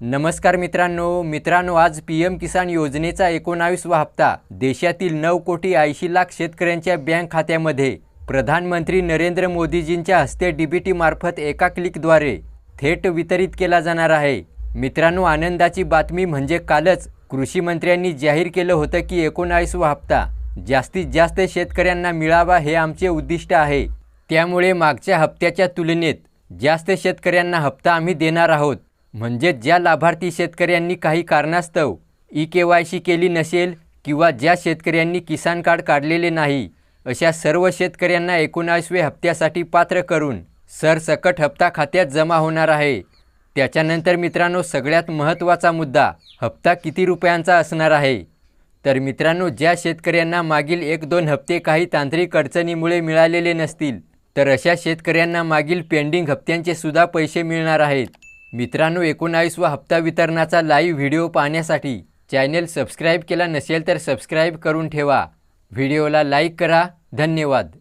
नमस्कार मित्रांनो मित्रांनो आज पी एम किसान योजनेचा एकोणावीसवा हप्ता. देशातील नऊ कोटी ऐंशी लाख शेतकऱ्यांच्या बँक खात्यामध्ये प्रधानमंत्री नरेंद्र मोदीजींच्या हस्ते डीबीटी मार्फत एका क्लिकद्वारे थेट वितरित केला जाणार आहे. मित्रांनो आनंदाची बातमी म्हणजे कालच कृषी मंत्र्यांनी जाहीर केलं होतं की एकोणावीसवा हप्ता. जास्तीत जास्त शेतकऱ्यांना मिळावा हे आमचे उद्दिष्ट आहे. त्यामुळे मागच्या हप्त्याच्या तुलनेत जास्त शेतकऱ्यांना हप्ता आम्ही देणार आहोत. म्हणजे ज्या लाभार्थी शेतकऱ्यांनी काही कारणास्तव ई के वाय सी केली नसेल किंवा ज्या शेतकऱ्यांनी किसान कार्ड काढलेले नाही अशा सर्व शेतकऱ्यांना एकोणावीसवे हप्त्यासाठी पात्र करून सरसकट हप्ता खात्यात जमा होणार आहे. त्याच्यानंतर मित्रांनो सगळ्यात महत्त्वाचा मुद्दा हप्ता किती रुपयांचा असणार आहे? तर मित्रांनो ज्या शेतकऱ्यांना मागील एक दोन हप्ते काही तांत्रिक अडचणीमुळे मिळालेले नसतील तर अशा शेतकऱ्यांना मागील पेंडिंग हप्त्यांचे सुद्धा पैसे मिळणार आहेत. मित्रांनो एकोणावीसवा हप्ता वितरणाचा लाईव्ह व्हिडिओ पाहण्यासाठी चॅनेल सबस्क्राईब केला नसेल तर सबस्क्राईब करून ठेवा. व्हिडिओला लाईक करा. धन्यवाद.